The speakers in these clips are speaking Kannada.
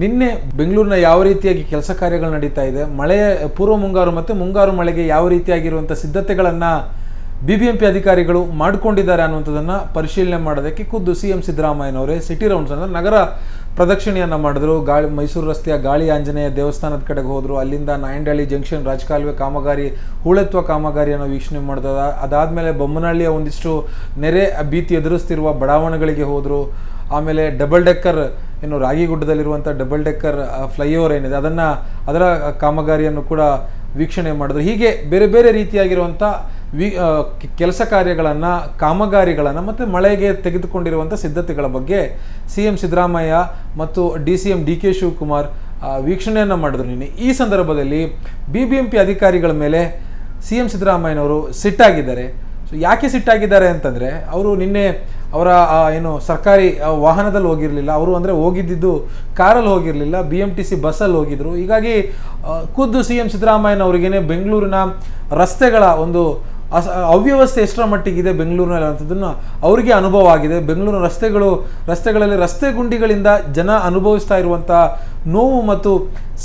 ನಿನ್ನೆ ಬೆಂಗಳೂರಿನ ಯಾವ ರೀತಿಯಾಗಿ ಕೆಲಸ ಕಾರ್ಯಗಳು ನಡೀತಾ ಇದೆ, ಮಳೆ, ಪೂರ್ವ ಮುಂಗಾರು ಮತ್ತು ಮುಂಗಾರು ಮಳೆಗೆ ಯಾವ ರೀತಿಯಾಗಿರುವಂಥ ಸಿದ್ಧತೆಗಳನ್ನು ಬಿ ಬಿ ಎಂ ಪಿ ಅಧಿಕಾರಿಗಳು ಮಾಡಿಕೊಂಡಿದ್ದಾರೆ ಅನ್ನುವಂಥದ್ದನ್ನು ಪರಿಶೀಲನೆ ಮಾಡೋದಕ್ಕೆ ಖುದ್ದು ಸಿ ಎಂ ಸಿದ್ದರಾಮಯ್ಯನವರೇ, ಸಿಟಿ ರೌಂಡ್ಸ್ ಅಂದರೆ ನಗರ ಪ್ರದಕ್ಷಿಣೆಯನ್ನು ಮಾಡಿದ್ರು. ಗಾಳಿ, ಮೈಸೂರು ರಸ್ತೆಯ ಗಾಳಿ ಆಂಜನೇಯ ದೇವಸ್ಥಾನದ ಕಡೆಗೆ ಹೋದರು. ಅಲ್ಲಿಂದ ನಾಯಂಡಹಳ್ಳಿ ಜಂಕ್ಷನ್ ರಾಜಕಾಲುವೆ ಕಾಮಗಾರಿ ಹೂಳೆತ್ವ ಕಾಮಗಾರಿಯನ್ನು ವೀಕ್ಷಣೆ ಮಾಡಿದ ಅದಾದಮೇಲೆ ಬೊಮ್ಮನಹಳ್ಳಿಯ ಒಂದಿಷ್ಟು ನೆರೆ ಭೀತಿ ಎದುರಿಸ್ತಿರುವ ಬಡಾವಣೆಗಳಿಗೆ ಹೋದರು. ಆಮೇಲೆ ಡಬಲ್ ಡೆಕ್ಕರ್ ಏನು ರಾಗಿಗುಡ್ಡದಲ್ಲಿರುವಂಥ ಡಬಲ್ ಡೆಕ್ಕರ್ ಫ್ಲೈಓವರ್ ಏನಿದೆ, ಅದನ್ನು, ಅದರ ಕಾಮಗಾರಿಯನ್ನು ಕೂಡ ವೀಕ್ಷಣೆ ಮಾಡಿದ್ರು. ಹೀಗೆ ಬೇರೆ ಬೇರೆ ರೀತಿಯಾಗಿರುವಂಥ ವಿ ಕೆಲಸ ಕಾರ್ಯಗಳನ್ನು, ಕಾಮಗಾರಿಗಳನ್ನು ಮತ್ತು ಮಳೆಗೆ ತೆಗೆದುಕೊಂಡಿರುವಂಥ ಸಿದ್ಧತೆಗಳ ಬಗ್ಗೆ ಸಿ ಎಂ ಸಿದ್ದರಾಮಯ್ಯ ಮತ್ತು D C M D K Shivakumar ವೀಕ್ಷಣೆಯನ್ನು ಮಾಡಿದ್ರು ನಿನ್ನೆ. ಈ ಸಂದರ್ಭದಲ್ಲಿ ಬಿ ಬಿ ಎಂ ಪಿ ಅಧಿಕಾರಿಗಳ ಮೇಲೆ ಸಿ ಎಂ ಸಿದ್ದರಾಮಯ್ಯನವರು ಸಿಟ್ಟಾಗಿದ್ದಾರೆ. ಸೊ ಯಾಕೆ ಸಿಟ್ಟಾಗಿದ್ದಾರೆ ಅಂತಂದರೆ, ಅವರು ನಿನ್ನೆ ಅವರ ಏನು ಸರ್ಕಾರಿ ವಾಹನದಲ್ಲಿ ಹೋಗಿರಲಿಲ್ಲ. ಅವರು ಅಂದರೆ ಹೋಗಿದ್ದಿದ್ದು ಕಾರಲ್ಲಿ ಹೋಗಿರಲಿಲ್ಲ. ಬಿ ಎಂ ಟಿ ಸಿ ಬಸ್ಸಲ್ಲಿ ಹೋಗಿದ್ರು. ಹೀಗಾಗಿ ಖುದ್ದು ಸಿ ಎಂ ಸಿದ್ದರಾಮಯ್ಯನವರಿಗೇನೆ ಬೆಂಗಳೂರಿನ ರಸ್ತೆಗಳ ಒಂದು ಅವ್ಯವಸ್ಥೆ ಎಷ್ಟರ ಮಟ್ಟಿಗಿದೆ ಬೆಂಗಳೂರಿನಲ್ಲಿ ಅಂಥದ್ದನ್ನು ಅವರಿಗೆ ಅನುಭವ ಆಗಿದೆ. ಬೆಂಗಳೂರಿನ ರಸ್ತೆಗಳು, ರಸ್ತೆಗಳಲ್ಲಿ ರಸ್ತೆ ಗುಂಡಿಗಳಿಂದ ಜನ ಅನುಭವಿಸ್ತಾ ಇರುವಂಥ ನೋವು ಮತ್ತು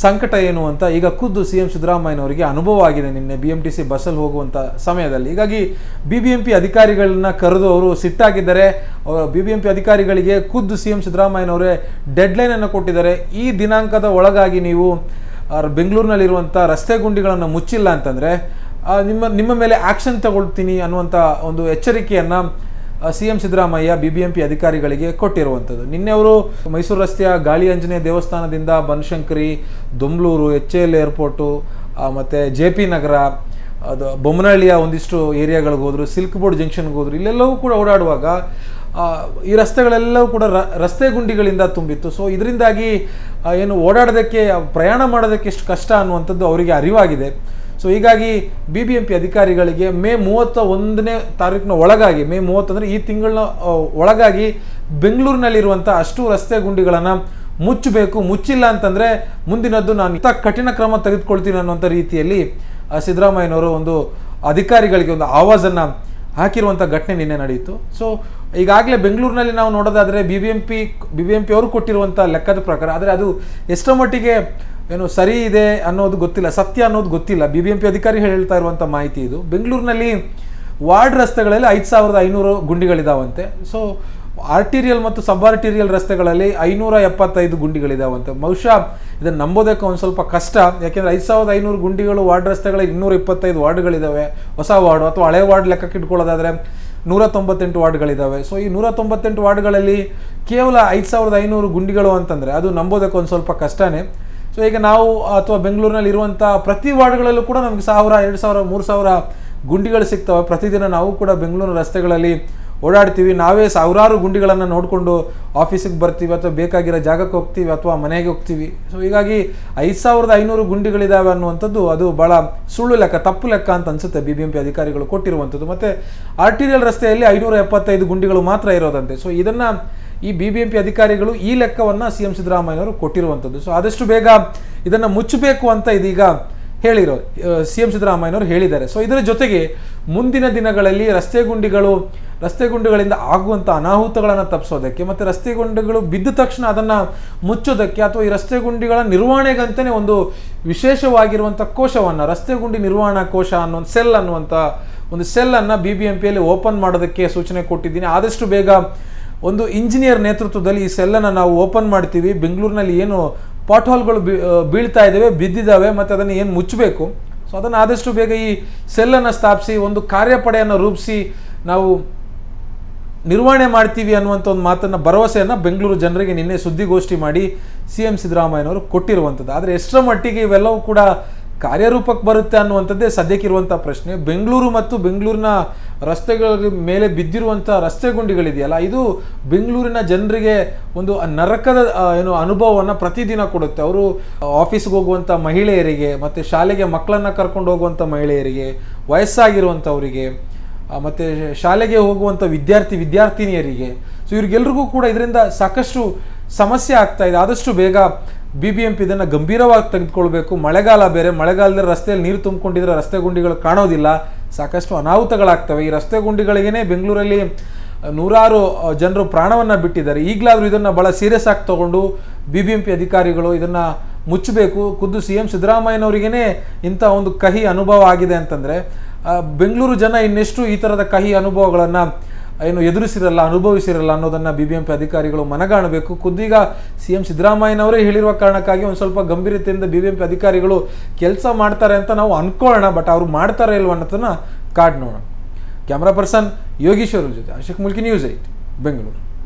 ಸಂಕಟ ಏನು ಅಂತ ಈಗ ಖುದ್ದು ಸಿ ಎಂ ಸಿದ್ದರಾಮಯ್ಯನವರಿಗೆ ಅನುಭವ ಆಗಿದೆ ನಿನ್ನೆ ಬಿ ಎಂ ಟಿ ಸಿ ಬಸ್ಸಲ್ಲಿ ಹೋಗುವಂಥ ಸಮಯದಲ್ಲಿ. ಹೀಗಾಗಿ ಬಿ ಬಿ ಎಂ ಪಿ ಅಧಿಕಾರಿಗಳನ್ನ ಕರೆದು ಅವರು ಸಿಟ್ಟಾಗಿದ್ದಾರೆ. ಬಿ ಬಿ ಎಂ ಪಿ ಅಧಿಕಾರಿಗಳಿಗೆ ಖುದ್ದು ಸಿ ಎಂ ಸಿದ್ದರಾಮಯ್ಯನವರೇ ಡೆಡ್ಲೈನನ್ನು ಕೊಟ್ಟಿದ್ದಾರೆ. ಈ ದಿನಾಂಕದ ಒಳಗಾಗಿ ನೀವು ಬೆಂಗಳೂರಿನಲ್ಲಿರುವಂಥ ರಸ್ತೆ ಗುಂಡಿಗಳನ್ನು ಮುಚ್ಚಿಲ್ಲ ಅಂತಂದರೆ ನಿಮ್ಮ ನಿಮ್ಮ ಮೇಲೆ ಆಕ್ಷನ್ ತಗೊಳ್ತೀನಿ ಅನ್ನುವಂಥ ಒಂದು ಎಚ್ಚರಿಕೆಯನ್ನು C M Siddaramaiah B B M P ಅಧಿಕಾರಿಗಳಿಗೆ ಕೊಟ್ಟಿರುವಂಥದ್ದು. ನಿನ್ನೆ ಅವರು ಮೈಸೂರು ರಸ್ತೆಯ ಗಾಳಿ ಆಂಜನೇಯ ದೇವಸ್ಥಾನದಿಂದ Banashankari, Domlur, H L airport ಮತ್ತು ಜೆ ಪಿ ನಗರ, ಅದು ಬೊಮ್ಮನಹಳ್ಳಿಯ ಒಂದಿಷ್ಟು ಏರಿಯಾಗಳಿಗೆ ಹೋದರು, ಸಿಲ್ಕ್ ಬೋರ್ಡ್ ಜಂಕ್ಷನ್ಗೆ ಹೋದರು, ಇಲ್ಲೆಲ್ಲವೂ ಕೂಡ ಓಡಾಡುವಾಗ ಈ ರಸ್ತೆಗಳೆಲ್ಲವೂ ಕೂಡ ರಸ್ತೆ ಗುಂಡಿಗಳಿಂದ ತುಂಬಿತ್ತು. ಸೊ ಇದರಿಂದಾಗಿ ಏನು ಓಡಾಡೋದಕ್ಕೆ, ಪ್ರಯಾಣ ಮಾಡೋದಕ್ಕೆ ಎಷ್ಟು ಕಷ್ಟ ಅನ್ನುವಂಥದ್ದು ಅವರಿಗೆ ಅರಿವಾಗಿದೆ. ಸೊ ಹೀಗಾಗಿ ಬಿ ಬಿ ಎಂ ಪಿ ಅಧಿಕಾರಿಗಳಿಗೆ ಮೇ ಮೂವತ್ತ ಒಂದನೇ ತಾರೀಕಿನ ಒಳಗಾಗಿ ಮೇ ಮೂವತ್ತಂದರೆ ಈ ತಿಂಗಳನ್ನ ಒಳಗಾಗಿ ಬೆಂಗಳೂರಿನಲ್ಲಿರುವಂಥ ಅಷ್ಟು ರಸ್ತೆ ಗುಂಡಿಗಳನ್ನು ಮುಚ್ಚಬೇಕು, ಮುಚ್ಚಿಲ್ಲ ಅಂತಂದರೆ ಮುಂದಿನದ್ದು ನಾನು ಇಂಥ ಕಠಿಣ ಕ್ರಮ ತೆಗೆದುಕೊಳ್ತೀನಿ ಅನ್ನುವಂಥ ರೀತಿಯಲ್ಲಿ ಸಿದ್ದರಾಮಯ್ಯನವರು ಒಂದು ಅಧಿಕಾರಿಗಳಿಗೆ ಒಂದು ಆವಾಜನ್ನು ಹಾಕಿರುವಂಥ ಘಟನೆ ನಿನ್ನೆ ನಡೆಯಿತು. ಸೊ ಈಗಾಗಲೇ ಬೆಂಗಳೂರಿನಲ್ಲಿ ನಾವು ನೋಡೋದಾದರೆ B B M P B B M P ಅವರು ಕೊಟ್ಟಿರುವಂಥ ಲೆಕ್ಕದ ಪ್ರಕಾರ, ಆದರೆ ಅದು ಎಷ್ಟರ ಮಟ್ಟಿಗೆ ಏನು ಸರಿ ಇದೆ ಅನ್ನೋದು ಗೊತ್ತಿಲ್ಲ, ಸತ್ಯ ಅನ್ನೋದು ಗೊತ್ತಿಲ್ಲ. ಬಿ ಬಿ ಎಂ ಪಿ ಅಧಿಕಾರಿ ಹೇಳ್ತಾ ಇರುವಂಥ ಮಾಹಿತಿ ಇದು. ಬೆಂಗಳೂರಿನಲ್ಲಿ ವಾರ್ಡ್ ರಸ್ತೆಗಳಲ್ಲಿ ಐದು ಸಾವಿರದ ಐನೂರು ಗುಂಡಿಗಳಿದಾವಂತೆ. ಸೊ ಆರ್ಟೀರಿಯಲ್ ಮತ್ತು ಸಬ್ ಆರ್ಟೀರಿಯಲ್ ರಸ್ತೆಗಳಲ್ಲಿ ಐನೂರ ಎಪ್ಪತ್ತೈದು ಗುಂಡಿಗಳಿದಾವಂತೆ. ಬಹುಶಃ ಇದನ್ನು ನಂಬೋದಕ್ಕೆ ಒಂದು ಸ್ವಲ್ಪ ಕಷ್ಟ. ಯಾಕೆಂದರೆ ಐದು ಸಾವಿರದ ಐನೂರು ಗುಂಡಿಗಳು ವಾರ್ಡ್ ರಸ್ತೆಗಳಲ್ಲಿ ಇನ್ನೂರ ಇಪ್ಪತ್ತೈದು ವಾರ್ಡ್ಗಳಿದ್ದಾವೆ ಹೊಸ ವಾರ್ಡು ಅಥವಾ ಹಳೆ ವಾರ್ಡ್ ಲೆಕ್ಕಕ್ಕೆ ಇಟ್ಕೊಳ್ಳೋದಾದರೆ ನೂರ ತೊಂಬತ್ತೆಂಟು ವಾರ್ಡ್ಗಳಿದ್ದಾವೆ ಸೊ ಈ ನೂರ ತೊಂಬತ್ತೆಂಟು ವಾರ್ಡ್ಗಳಲ್ಲಿ ಕೇವಲ ಐದು ಸಾವಿರದ ಐನೂರು ಗುಂಡಿಗಳು ಅಂತಂದರೆ ಅದು ನಂಬೋದಕ್ಕೆ ಒಂದು ಸ್ವಲ್ಪ ಕಷ್ಟನೇ. ಸೊ ಈಗ ನಾವು ಅಥವಾ ಬೆಂಗಳೂರಿನಲ್ಲಿ ಇರುವಂಥ ಪ್ರತಿ ವಾರ್ಡ್ಗಳಲ್ಲೂ ಕೂಡ ನಮಗೆ ಸಾವಿರ, ಎರಡು ಸಾವಿರ, ಮೂರು ಸಾವಿರ ಗುಂಡಿಗಳು ಸಿಗ್ತವೆ. ಪ್ರತಿದಿನ ನಾವು ಕೂಡ ಬೆಂಗಳೂರು ರಸ್ತೆಗಳಲ್ಲಿ ಓಡಾಡ್ತೀವಿ. ನಾವೇ ಸಾವಿರಾರು ಗುಂಡಿಗಳನ್ನು ನೋಡಿಕೊಂಡು ಆಫೀಸಿಗೆ ಬರ್ತೀವಿ ಅಥವಾ ಬೇಕಾಗಿರೋ ಜಾಗಕ್ಕೆ ಹೋಗ್ತೀವಿ ಅಥವಾ ಮನೆಗೆ ಹೋಗ್ತೀವಿ. ಸೊ ಹೀಗಾಗಿ ಐದು ಸಾವಿರದ ಐನೂರು ಗುಂಡಿಗಳಿದ್ದಾವೆ ಅನ್ನುವಂಥದ್ದು ಅದು ಭಾಳ ಸುಳ್ಳು ಲೆಕ್ಕ, ತಪ್ಪು ಲೆಕ್ಕ ಅಂತ ಅನಿಸುತ್ತೆ ಬಿ ಬಿ ಎಂ ಪಿ ಅಧಿಕಾರಿಗಳು ಕೊಟ್ಟಿರುವಂಥದ್ದು. ಮತ್ತು ಆರ್ಟಿರಿಯಲ್ ರಸ್ತೆಯಲ್ಲಿ ಐನೂರ ಎಪ್ಪತ್ತೈದು ಗುಂಡಿಗಳು ಮಾತ್ರ ಇರೋದಂತೆ. ಸೊ ಇದನ್ನು ಈ ಬಿ ಬಿ ಎಂ ಪಿ ಅಧಿಕಾರಿಗಳು ಈ ಲೆಕ್ಕವನ್ನು ಸಿ ಎಂ ಸಿದ್ದರಾಮಯ್ಯವರು ಕೊಟ್ಟಿರುವಂಥದ್ದು ಸೊ ಆದಷ್ಟು ಬೇಗ ಇದನ್ನು ಮುಚ್ಚಬೇಕು ಅಂತ ಇದೀಗ ಹೇಳಿರೋ ಸಿ ಎಂ ಸಿದ್ದರಾಮಯ್ಯನವರು ಹೇಳಿದ್ದಾರೆ. ಸೊ ಇದರ ಜೊತೆಗೆ ಮುಂದಿನ ದಿನಗಳಲ್ಲಿ ರಸ್ತೆ ಗುಂಡಿಗಳು, ರಸ್ತೆ ಗುಂಡಿಗಳಿಂದ ಆಗುವಂಥ ಅನಾಹುತಗಳನ್ನು ತಪ್ಪಿಸೋದಕ್ಕೆ ಮತ್ತು ರಸ್ತೆ ಗುಂಡಿಗಳು ಬಿದ್ದ ತಕ್ಷಣ ಅದನ್ನು ಮುಚ್ಚೋದಕ್ಕೆ ಅಥವಾ ಈ ರಸ್ತೆ ಗುಂಡಿಗಳ ನಿರ್ವಹಣೆಗಂತಲೇ ಒಂದು ವಿಶೇಷವಾಗಿರುವಂಥ ಕೋಶವನ್ನು, ರಸ್ತೆ ಗುಂಡಿ ನಿರ್ವಹಣಾ ಕೋಶ ಅನ್ನೋ ಒಂದು ಸೆಲ್ ಅನ್ನುವಂಥ ಒಂದು ಸೆಲ್ಲನ್ನು ಬಿ ಬಿ ಎಂ ಪಿಯಲ್ಲಿ ಓಪನ್ ಮಾಡೋದಕ್ಕೆ ಸೂಚನೆ ಕೊಟ್ಟಿದ್ದೀನಿ. ಆದಷ್ಟು ಬೇಗ ಒಂದು ಇಂಜಿನಿಯರ್ ನೇತೃತ್ವದಲ್ಲಿ ಈ ಸೆಲ್ಲನ್ನು ನಾವು ಓಪನ್ ಮಾಡ್ತೀವಿ. ಬೆಂಗಳೂರಿನಲ್ಲಿ ಏನು ಪಾಟ್ಹಾಲ್ಗಳು ಬೀಳ್ತಾ ಇದ್ದಾವೆ, ಬಿದ್ದಿದ್ದಾವೆ, ಮತ್ತು ಅದನ್ನು ಏನು ಮುಚ್ಚಬೇಕು? ಸೊ, ಅದನ್ನು ಆದಷ್ಟು ಬೇಗ ಈ ಸೆಲ್ಲನ್ನು ಸ್ಥಾಪಿಸಿ, ಒಂದು ಕಾರ್ಯಪಡೆಯನ್ನು ರೂಪಿಸಿ ನಾವು ನಿರ್ವಹಣೆ ಮಾಡ್ತೀವಿ ಅನ್ನುವಂಥ ಒಂದು ಮಾತನ್ನು, ಭರವಸೆಯನ್ನು ಬೆಂಗಳೂರು ಜನರಿಗೆ ನಿನ್ನೆ ಸುದ್ದಿಗೋಷ್ಠಿ ಮಾಡಿ ಸಿ ಎಂ ಸಿದ್ದರಾಮಯ್ಯನವರು ಕೊಟ್ಟಿರುವಂಥದ್ದು. ಆದರೆ ಎಷ್ಟರ ಮಟ್ಟಿಗೆ ಇವೆಲ್ಲವೂ ಕೂಡ ಕಾರ್ಯರೂಪಕ್ಕೆ ಬರುತ್ತೆ ಅನ್ನುವಂಥದ್ದೇ ಸದ್ಯಕ್ಕಿರುವಂಥ ಪ್ರಶ್ನೆ. ಬೆಂಗಳೂರು ಮತ್ತು ಬೆಂಗಳೂರಿನ ರಸ್ತೆಗಳ ಮೇಲೆ ಬಿದ್ದಿರುವಂಥ ರಸ್ತೆ ಗುಂಡಿಗಳಿದೆಯಲ್ಲ, ಇದು ಬೆಂಗಳೂರಿನ ಜನರಿಗೆ ಒಂದು ನರಕದ ಏನು ಅನುಭವವನ್ನು ಪ್ರತಿದಿನ ಕೊಡುತ್ತೆ. ಅವರು ಆಫೀಸ್ಗೆ ಹೋಗುವಂಥ ಮಹಿಳೆಯರಿಗೆ ಮತ್ತು ಶಾಲೆಗೆ ಮಕ್ಕಳನ್ನು ಕರ್ಕೊಂಡು ಹೋಗುವಂಥ ಮಹಿಳೆಯರಿಗೆ, ವಯಸ್ಸಾಗಿರುವಂಥವರಿಗೆ ಮತ್ತು ಶಾಲೆಗೆ ಹೋಗುವಂಥ ವಿದ್ಯಾರ್ಥಿ, ವಿದ್ಯಾರ್ಥಿನಿಯರಿಗೆ. ಸೊ ಇವ್ರಿಗೆಲ್ರಿಗೂ ಕೂಡ ಇದರಿಂದ ಸಾಕಷ್ಟು ಸಮಸ್ಯೆ ಆಗ್ತಾ ಇದೆ. ಆದಷ್ಟು ಬೇಗ ಬಿ ಬಿ ಎಂ ಪಿ ಇದನ್ನು ಗಂಭೀರವಾಗಿ ತೆಗೆದುಕೊಳ್ಬೇಕು. ಮಳೆಗಾಲ ಬೇರೆ, ಮಳೆಗಾಲದಲ್ಲಿ ರಸ್ತೆಯಲ್ಲಿ ನೀರು ತುಂಬಿಕೊಂಡಿದ್ರೆ ರಸ್ತೆ ಗುಂಡಿಗಳು ಕಾಣೋದಿಲ್ಲ. ಸಾಕಷ್ಟು ಅನಾಹುತಗಳಾಗ್ತವೆ. ಈ ರಸ್ತೆ ಗುಂಡಿಗಳಿಗೇ ಬೆಂಗಳೂರಲ್ಲಿ ನೂರಾರು ಜನರು ಪ್ರಾಣವನ್ನು ಬಿಟ್ಟಿದ್ದಾರೆ. ಈಗಲಾದರೂ ಇದನ್ನು ಭಾಳ ಸೀರಿಯಸ್ ಆಗಿ ತಗೊಂಡು ಬಿ ಬಿ ಎಂ ಪಿ ಅಧಿಕಾರಿಗಳು ಇದನ್ನು ಮುಚ್ಚಬೇಕು. ಖುದ್ದು ಸಿ ಎಂ ಸಿದ್ದರಾಮಯ್ಯನವರಿಗೇ ಇಂಥ ಒಂದು ಕಹಿ ಅನುಭವ ಆಗಿದೆ ಅಂತಂದರೆ ಬೆಂಗಳೂರು ಜನ ಇನ್ನೆಷ್ಟು ಈ ಥರದ ಕಹಿ ಅನುಭವಗಳನ್ನು ಏನು ಎದುರಿಸಿರಲ್ಲ, ಅನುಭವಿಸಿರಲ್ಲ ಅನ್ನೋದನ್ನು ಬಿ ಬಿ ಎಂ ಪಿ ಅಧಿಕಾರಿಗಳು ಮನಗಾಣಬೇಕು. ಖುದ್ದೀಗ ಸಿ ಎಂ ಸಿದ್ದರಾಮಯ್ಯನವರೇ ಹೇಳಿರುವ ಕಾರಣಕ್ಕಾಗಿ ಒಂದು ಸ್ವಲ್ಪ ಗಂಭೀರತೆಯಿಂದ ಬಿ ಬಿ ಎಂ ಅಧಿಕಾರಿಗಳು ಕೆಲಸ ಮಾಡ್ತಾರೆ ಅಂತ ನಾವು ಅನ್ಕೊಳ್ಳೋಣ ಬಟ್ ಅವರು ಮಾಡ್ತಾರೆ ಇಲ್ವ ಅನ್ನೋದನ್ನು ಕಾಡ್ ನೋಡೋಣ. ಕ್ಯಾಮ್ರಾ ಪರ್ಸನ್ ಯೋಗೀಶ್ವರ್ ಜೊತೆ ಅಶೋಕ್ ಮುಲ್ಕಿ ನ್ಯೂಸ್ ಏಟ್ ಬೆಂಗಳೂರು